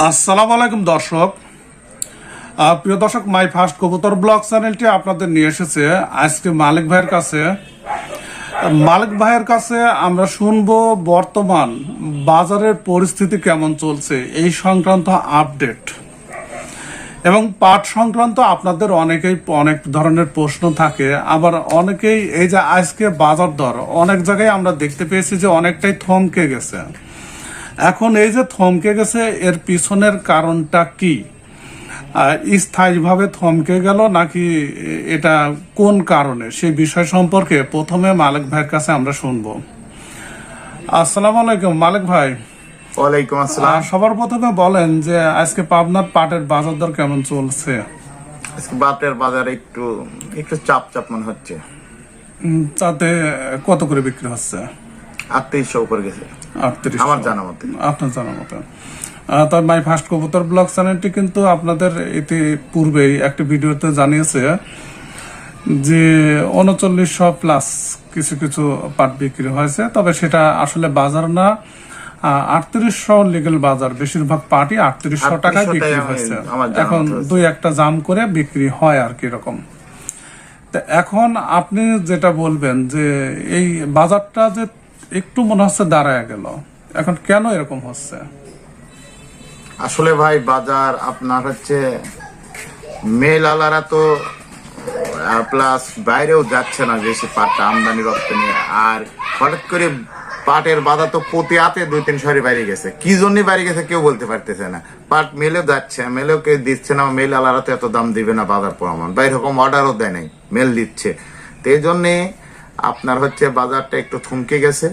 আসসালামু আলাইকুম দর্শক। প্রিয় দর্শক, মাই ফার্স্ট কবুতর ব্লগ চ্যানেলটি আপনাদের নিয়ে এসেছে। আজকে মালিক ভাইয়ের কাছে, মালিক ভাইয়ের কাছে আমরা শুনব বর্তমান বাজারের পরিস্থিতি কেমন চলছে, এই সংক্রান্ত আপডেট। এবং পাট সংক্রান্ত আপনাদের অনেকেই অনেক ধরনের প্রশ্ন থাকে, আবার অনেকেই এই যে আজকে বাজার দর, অনেক জায়গায় আমরা দেখতে পেয়েছি যে অনেকটাই থমকে গেছে। এখন এই যে থমকে গেছে এর পিছনের কারণটা কি? স্থায়ীভাবে থমকে গেল নাকি এটা কোন কারণে? সেই বিষয় সম্পর্কে প্রথমে মালিক ভাইয়ের কাছে আমরা শুনব। আসসালামু আলাইকুম মালিক ভাই। ওয়ালাইকুম আসসালাম। সবার প্রথমে বলেন যে আজকে পাবনার পাটের বাজার দর কেমন চলছে? আজকে বাটের বাজার একটু একটু চাপ চাপ মনে হচ্ছে। তাতে কত করে বিক্রি হচ্ছে? আটত্রিশশো উপর গেছে। আটত্রিশ আমার জানা মতে। আপনার জানা মতো। তবে মাই ফার্স্ট কবুতর ব্লগ চ্যানেলটি কিন্তু আপনাদের ইতি পূর্বেই একটি ভিডিওতে জানিয়েছে যে উনচল্লিশশো প্লাস কিছু কিছু পাট বিক্রি হয়েছে তবে সেটা আসলে বাজার না। আটত্রিশশো লিগেল বাজার বেশিরভাগ পাটই আটত্রিশশো টাকায় বিক্রি হয়েছে। এখন দুই একটা জাম করে বিক্রি হয় আর কি রকম তা এখন আপনি যেটা বলবেন যে এই বাজারটা যে একটু মনে হচ্ছে দাঁড়ায় গেল। এখন কেন এরকম হচ্ছে? আসলে ভাই, বাজার আপনার হচ্ছে মেল আলারা তো প্লাস বাইরেও যাচ্ছে না বেশি পাটটা আমদানি রপ্তানি। আর হঠাৎ করে পাটের বাজার তো প্রতি হাতে দুই, তিন শহরে বাইরে গেছে। কি জন্য বাইরে গেছে কেউ বলতে পারতেছে না। পাট মেলেও যাচ্ছে, মেলেও কেউ দিচ্ছে না, মেল আলারা তো এত দাম দিবে না বাজার প্রমাণ। বা এরকম অর্ডারও দেয় নাই, মেল দিচ্ছে। তো এই জন্যে আপনার হচ্ছে বাজারটা একটু থমকে গেছে।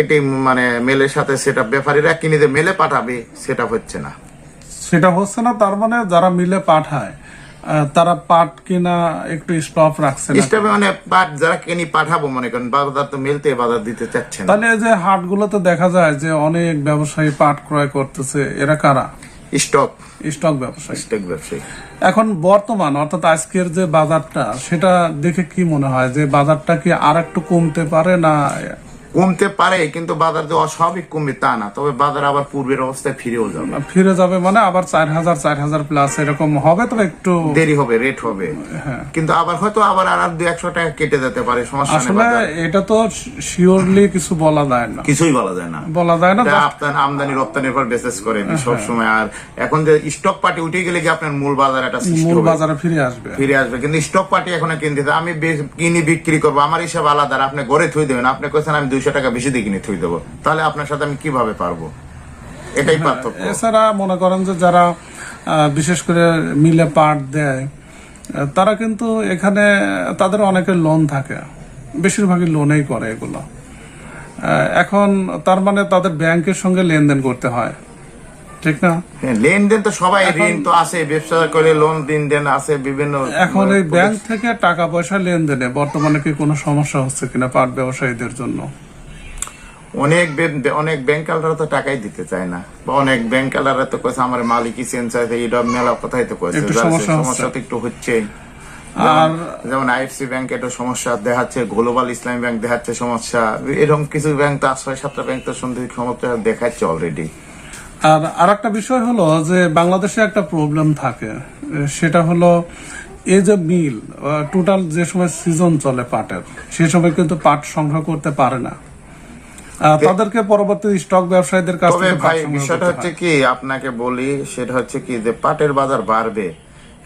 এটি মানে মেলের সাথে সেটা ব্যাপারীরা কিনে যে মেলে পাঠাবে সেটা হচ্ছে না। সেটা হচ্ছে না তার মানে যারা মিলে পাঠায় তারা পাট কিনা একটু স্টপ রাখছে না। স্টাফে মানে পাট যারা কিনে পাঠাবো মনে করেন বাজার তো মেলতে বাজার দিতে চাচ্ছে না। তাহলে যে হাটগুলোতে দেখা যায় যে অনেক ব্যবসায়ী পাট ক্রয় করতেছে এরা কারা? স্টক। স্টক ব্যবসায়ী। স্টক ব্যবসায়ী। এখন বর্তমান অর্থাৎ আজকের যে বাজারটা সেটা দেখে কি মনে হয়? যে বাজারটা কি আর একটু কমতে পারে না কমতে পারে কিন্তু বাজার যে অস্বাভাবিক কমবে তা না। তবে বাজার আবার পূর্বের অবস্থায় ফিরেও যাবে। ফিরে যাবে মানে আবার চার হাজার চার হাজার প্লাস এরকম হবে তবে একটু দেরি হবে রেট হবে। হ্যাঁ। কিন্তু আবার হয়তো আবার আর দু একশো টাকা কেটে যেতে পারে সমস্যা আসলে এটা তো শিওরলি কিছু বলা যায় না। কিছুই বলা যায় না। বলা যায় না আপনার আমদানি রপ্তানির উপর বেসেস করে হ্যাঁ, সব সময় আর এখন যে স্টক পার্টি উঠে গেলে কি আপনার মূল বাজার একটা মূল বাজারে ফিরে আসবে। ফিরে আসবে। কিন্তু স্টক পার্টি এখন কিনতে আমি কিনি বিক্রি করব। আমার হিসাব আলাদা আপনি গড়ে থুই দেবেন। আপনি কোথায় আমি দুইশো টাকা বেশি দিয়ে কিনে থুই দেবো। তাহলে আপনার সাথে আমি কীভাবে পারব? এটাই হ্যাঁ, পার্থক্য। এছাড়া মনে করেন যে যারা বিশেষ করে মিলে পাট দেয় তারা কিন্তু এখানে তাদের অনেকের লোন থাকে। বেশিরভাগই লোনেই করে এগুলো। এখন তার মানে তাদের ব্যাংকের সঙ্গে লেনদেন করতে হয়। ঠিক না? হ্যাঁ, লেনদেন তো সবাই ঋণ তো আছে ব্যবসা করে লোন লেনদেন আছে বিভিন্ন এখন এই ব্যাংক থেকে টাকা পয়সা লেনদেনে বর্তমানে কি কোনো সমস্যা হচ্ছে কিনা পাট ব্যবসায়ীদের জন্য? অনেক অনেক ব্যাংকালরা তো টাকাই দিতে চায় না। বা অনেক ব্যাংকালরা তো কয়েছে আমার মালিকই চেঞ্জ আছে এটা মেলা কথাই তো কয়েছে সমস্যা তো একটু হচ্ছে আর যেমন আইএফসি ব্যাংক একটা সমস্যা দেখাচ্ছে গ্লোবাল ইসলামী ব্যাংক দেখাচ্ছে সমস্যা। এরকম কিছু ব্যাংক তো ছয় সাতটা ব্যাংক তো শুনতে সমস্যা দেখাচ্ছে অলরেডি আর আরেকটা বিষয় হলো যে বাংলাদেশে একটা প্রবলেম থাকে। সেটা হলো এই যে মিল টোটাল যে সময় সিজন চলে পাটের সে সময় কিন্তু পাট সংগ্রহ করতে পারে না। তাদেরকে পরবর্তী স্টক ব্যবসায়ীদের কাছ থেকে ভাই বিষয়টা হচ্ছে কি আপনাকে বলি সেটা হচ্ছে কি যে পাটের বাজার বাড়বে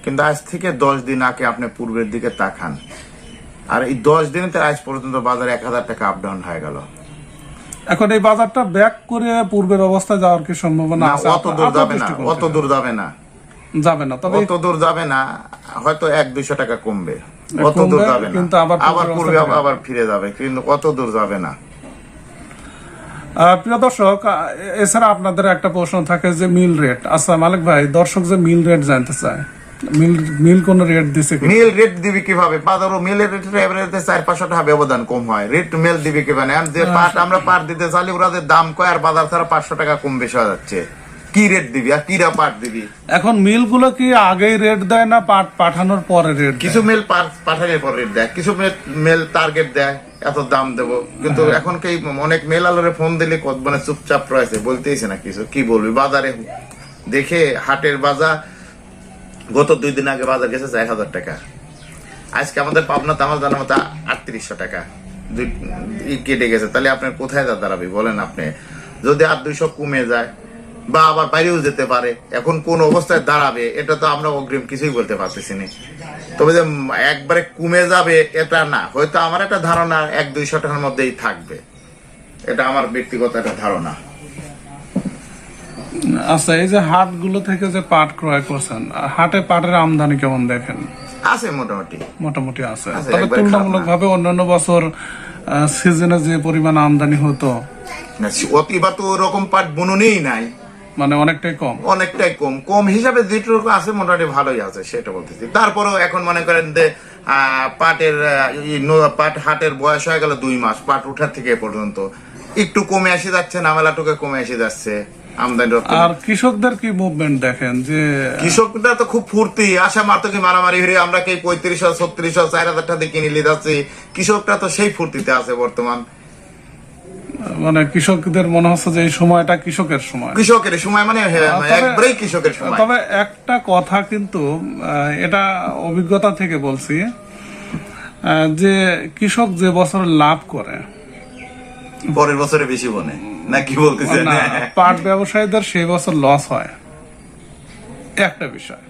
কিন্তু আজ থেকে দশ দিন আগে আপনি পূর্বের দিকে তাকান। আর এই দশ দিনে আজ পর্যন্ত বাজার এক হাজার টাকা আপ ডাউন হয়ে গেল। এখন এই বাজারটা ব্যাক করে পূর্বের অবস্থায় যাওয়ার কি সম্ভাবনা আছে? অত দূর যাবে না অত দূর যাবে না। যাবে না তবে অত দূর যাবে না হয়তো এক দুইশো টাকা কমবে। অত দূর যাবে না। কিন্তু আবার আবার পূর্বে আবার ফিরে যাবে কিন্তু অত দূর যাবে না। প্রিয় দর্শক এছাড়া আপনাদের একটা প্রশ্ন থাকে যে মিল রেট আচ্ছা মালিক ভাই দর্শক যে মিল রেট জানতে চায় মিল মিল কোন রেট দিছে মিল রেট দিবি কীভাবে? বাজারও মিলের রেটের এভারেজে চার পাঁচশো টাকা ব্যবধান কম হয়। রেট মিল দিবি কীভাবে? যে পাট আমরা পাট দিতে চালি ওরা যে দাম কয় আর বাজার ছাড়া পাঁচশো টাকা কম বেশি হয়ে যাচ্ছে। কি রেট দিবি আর কিরা পাট দিবি? এখন মিলগুলো কি আগেই রেট দেয় না পাট পাঠানোর পরে রেট কিছু মেল পাঠানোর পর রেট দেয় কিছু মেল টার্গেট দেয় এত দাম দেবো। কিন্তু এখন কি অনেক মেল আলোরে ফোন দিলে কত মানে চুপচাপ রয়েছে বলতেইছে না কিছু। কি বলবি? বাজারে দেখে হাটের বাজার গত দুই দিন আগে বাজার গেছে এক হাজার টাকা। আজকে আমাদের পাবনাতে আমার জানা মতো আটত্রিশশো টাকা। দুই কেটে গেছে। তাহলে আপনার কোথায় দাঁড়াবে? বলেন আপনি। যদি আর দুইশো কমে যায় বা আবার বাইরেও যেতে পারে এখন কোন অবস্থায় দাঁড়াবে এটা তো আমরা অগ্রিম কিছুই বলতে পারতেছি না। তবে যে একবারে কমে যাবে এটা না। হয়তো আমার একটা ধারণা এক দুইশো টাকার মধ্যেই থাকবে। এটা আমার ব্যক্তিগত একটা ধারণা। আচ্ছা এই যে হাটগুলো থেকে যে পাট ক্রয় করছেন হাটে পাটের আমদানি কেমন দেখেন? আছে মোটামুটি। মোটামুটি আছে। তবে তুলনামূলক ভাবে অন্যান্য বছর সিজনে যে পরিমাণ আমদানি হতো। অতিবা তো ওরকম পাট বুননেই নাই। মানে অনেকটাই কম। অনেকটাই কম। কম হিসাবে যেটুকু আছে মোটামুটি ভালোই আছে সেটা বলতেছি। তারপরেও এখন মনে করেন যে পাটের পাট হাটের বয়স হয়ে গেল দুই মাস পাট উঠার থেকে পর্যন্ত। একটু কমে আসে যাচ্ছে নামেলাটুকে কমে এসে যাচ্ছে আমদানি আর কৃষকদের কি মুভমেন্ট দেখেন যে কৃষকরা তো খুব ফুর্তি আশা মাতকে মারামারি হয়ে আমরা কি পঁয়ত্রিশ ছত্রিশ ছত্রিশ চার হাজার টাকা দিয়ে কিনে নিয়ে যাচ্ছি। কৃষকরা তো সেই ফুর্তিতে আছে বর্তমান। মানে কৃষকদের মনে হচ্ছে যে এই সময়টা কৃষকের সময়। কৃষকের সময় মানে হ্যাঁ, একবারেই কৃষকের সময়। তবে একটা কথা কিন্তু এটা অভিজ্ঞতা থেকে বলছি যে কৃষক যে বছর লাভ করে পরের বছরে বেশি বনে না কি বলতেছেন? পাট ব্যবসায়ীদের সেই বছর লস হয়। একটা বিষয়।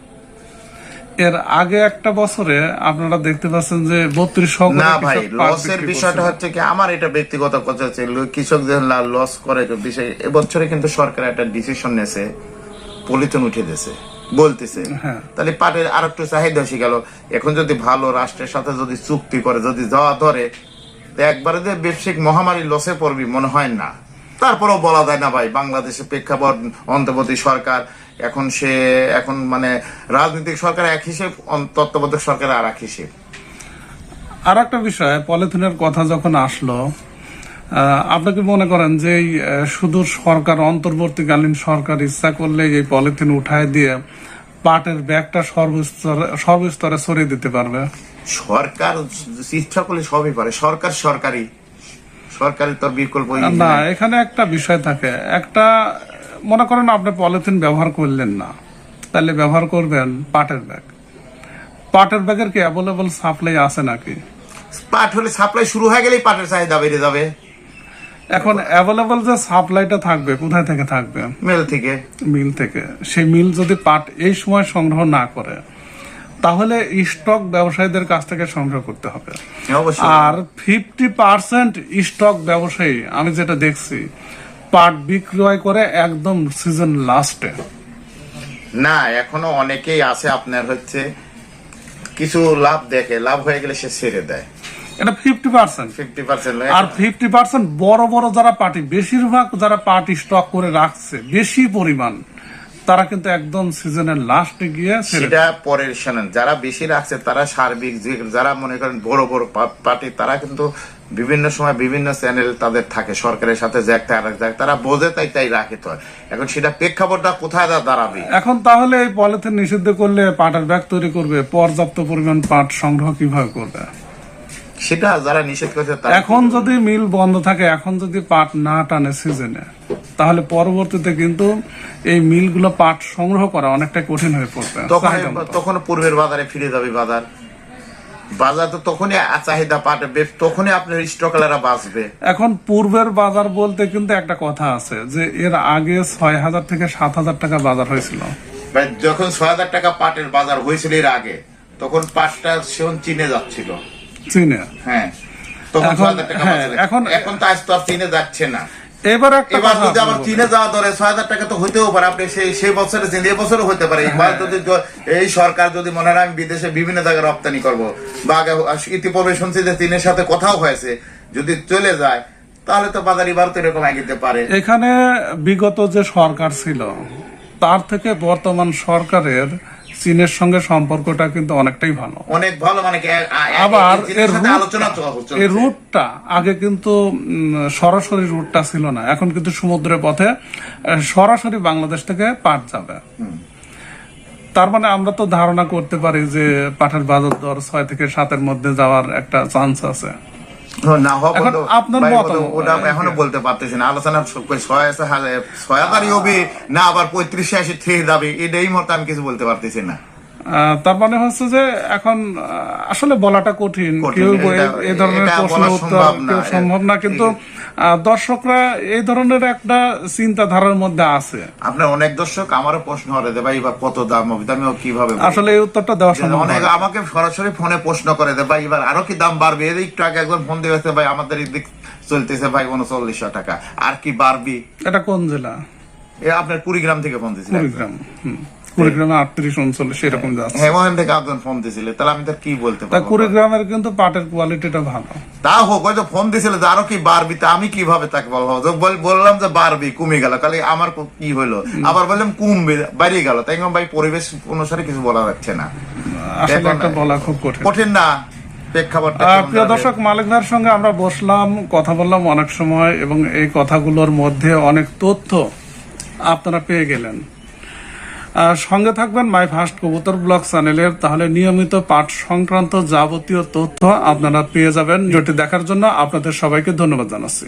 এর আগে একটা বছরে আপনারা দেখতে পাচ্ছেন যে বত্রিশ না ভাই লসের বিষয়টা হচ্ছে কি আমার এটা ব্যক্তিগত কথা হচ্ছে কৃষক যে লস করে বিষয় এবছরে কিন্তু সরকার একটা ডিসিশন নেছে পলিথিন উঠে দিয়েছে বলতেছে। হ্যাঁ। তাহলে পাটের আর একটু চাহিদা এসে গেল এখন যদি ভালো রাষ্ট্রের সাথে যদি চুক্তি করে যদি যাওয়া ধরে একবারে যে ব্যবসায়িক মহামারী লসে পড়বি মনে হয় না। তারপরেও বলা যায় না ভাই বাংলাদেশে প্রেক্ষাপট অন্তর্বর্তী সরকার এখন সে এখন মানে রাজনৈতিক সরকার এক হিসেব তত্ত্বাবধায়ক সরকার আর এক হিসেব। আর একটা বিষয় পলিথিনের কথা যখন আসলো আপনি কি মনে করেন যে শুধু সরকার অন্তর্বর্তীকালীন সরকার ইচ্ছা করলে এই পলিথিন উঠায় দিয়ে পাটের ব্যাগটা সর্বস্তরে সর্বস্তরে ছড়িয়ে দিতে পারবে? সরকার ইচ্ছা করলে সবই পারে সরকার সরকারি সরকারি তোর বিকল্প না এখানে একটা বিষয় থাকে। একটা মনে করেন আপনি পলিথিন ব্যবহার করলেন না তাহলে ব্যবহার করবেন পাটের ব্যাগ। পাটের ব্যাগের কি অ্যাভেলেবল সাপ্লাই আছে নাকি? পাট হলে সাপ্লাই শুরু হয়ে গেলেই পাটের চাহিদা বেড়ে যাবে। এখন অ্যাভেলেবল যে সাপ্লাইটা থাকবে কোথায় থেকে থাকবে? মেল থেকে। মিল থেকে। সেই মিল যদি পাট এই সময় সংগ্রহ না করে তাহলে স্টক ব্যবসায়ীদের কাছ থেকে সংগ্রহ করতে হবে। আর ফিফটি পার্সেন্ট স্টক ব্যবসায়ী আমি যেটা দেখছি পাট বিক্রয় করে একদম সিজন লাস্টে না এখনও অনেকেই আছে আপনার হচ্ছে কিছু লাভ দেখে লাভ হয়ে গেলে সে ছেড়ে দেয়। এটা ফিফটি পার্সেন্ট ফিফটি পার্সেন্ট আর ফিফটি পার্সেন্ট বড় বড় যারা পার্টি বেশিরভাগ যারা পার্টি স্টক করে রাখছে বেশি পরিমাণ। তারা কিন্তু একদম সিজনের লাস্টে গিয়ে সেটা পরের শোনেন যারা বেশি রাখছে তারা সার্বিক যারা মনে করেন বড় বড় পার্টি তারা কিন্তু বিভিন্ন সময় বিভিন্ন চ্যানেল তাদের থাকে সরকারের সাথে যে একটা আর এক তারা বোঝে তাই তাই রাখে তো। এখন সেটা প্রেক্ষাপটটা কোথায় দাঁড়াবে? এখন তাহলে এই পলিথিন নিষিদ্ধ করলে পাটের ব্যাগ তৈরি করবে পর্যাপ্ত পরিমাণ পাট সংগ্রহ কীভাবে করবে? সেটা যারা নিষেধ করছে এখন যদি মিল বন্ধ থাকে এখন যদি পাট না টানে সিজনে তাহলে পরবর্তীতে কিন্তু এই মিলগুলো পাট সংগ্রহ করা অনেকটা কঠিন হয়ে পড়বে। তখন পূর্বের বাজারে ফিরে যাবে বাজার। বাজার তো তখনই চাহিদা পাটে তখনই আপনার স্টকলারা বাঁচবে। এখন পূর্বের বাজার বলতে কিন্তু একটা কথা আছে যে এর আগে ছয় হাজার থেকে সাত হাজার টাকা বাজার হয়েছিল। যখন ছয় হাজার টাকা পাটের বাজার হয়েছিল এর আগে তখন পাটটা সেন চিনে যাচ্ছিল। চীনে হ্যাঁ এখন- 6,000 টাকা হ্যাঁ, বাজারে। এখন- এখন তো আজ তো আর চীনে যাচ্ছে না এবার এবার যদি আবার চীনে যাওয়া ধরে ছয় হাজার টাকা তো হইতেও পারে আপনি সেই সেই বছরে চিনি এবছরও হতে পারে। এবার যদি এই সরকার যদি মনে হয় আমি বিদেশে বিভিন্ন জায়গায় রপ্তানি করব বা ইতিপূর্বে শুনছি যে চীনের সাথে কথাও হয়েছে যদি চলে যায় তাহলে তো বাজার এবার তো এরকম এগিতে পারে এখানে বিগত যে সরকার ছিল তার থেকে বর্তমান সরকারের চীনের সঙ্গে সম্পর্কটা কিন্তু অনেকটাই ভালো। অনেক ভালো মানে আবার এর আলোচনা এই রুটটা আগে কিন্তু সরাসরি রুটটা ছিল না। এখন কিন্তু সমুদ্রের পথে সরাসরি বাংলাদেশ থেকে পাট যাবে। তার মানে আমরা তো ধারণা করতে পারি যে পাটের বাজার দর ছয় থেকে সাতের মধ্যে যাওয়ার একটা চান্স আছে। না আপনার ওটা- এখনও বলতে পারতেছি না। আলোচনা হবে না আবার পঁয়ত্রিশ আশি থেকে যাবে এটাই মতো আমি কিছু বলতে পারতেছি না। তার মানে হচ্ছে যে এখন আসলে বলাটা কঠিন। কেউ এই ধরনের প্রশ্ন উত্তর সম্ভব না। কেউ সম্ভব না কিন্তু দর্শকরা এই ধরনের একটা চিন্তাধারার মধ্যে আছে। আপনার অনেক দর্শক আমারও প্রশ্ন করে যে ভাই কত দাম? হবে আমি কীভাবে আসলে এই উত্তরটা দেওয়া সম্ভব অনেক আমাকে সরাসরি ফোনে প্রশ্ন করে দে ভাই এবার আরও কি দাম বাড়বে? এর একটু আগে একবার ফোন দিয়েছে ভাই আমাদের এদিক চলতেছে ভাই উনচল্লিশশো টাকা। আর কি বাড়বি? এটা কোন জেলা? এ আপনার কুড়িগ্রাম থেকে ফোন দিয়েছিল কুড়িগ্রাম হুম। কুড়িগ্রামে আটত্রিশ উনচল্লিশ এরকম যাচ্ছে। হ্যাঁ ওখান থেকে একজন ফোন দিয়েছিল তাহলে আমি তার কি বলতে তা কুড়িগ্রামের কিন্তু পাটের কোয়ালিটিটা ভালো। তা হোক হয়তো ফোন দিয়েছিল যে আরও কি বাড়বি তা আমি কীভাবে তাকে বলব? বললাম যে বাড়বি কমে গেল। তাহলে আমার কি হলো? আবার বললাম কমবে বাড়িয়ে গেল। তাই ভাই পরিবেশ অনুসারে কিছু বলা যাচ্ছে না। আসলে একটা বলা খুব কঠিন। কঠিন না। প্রিয়? দর্শক মালিক ভাইয়ের সঙ্গে আমরা বসলাম কথা বললাম অনেক সময় এবং এই কথাগুলোর মধ্যে অনেক তথ্য আপনারা পেয়ে গেলেন। সঙ্গে থাকবেন মাই ফার্স্ট কবুতর ব্লগ চ্যানেলের। তাহলে নিয়মিত পাঠ সংক্রান্ত যাবতীয় তথ্য আপনারা পেয়ে যাবেন। যেটি দেখার জন্য আপনাদের সবাইকে ধন্যবাদ জানাচ্ছি।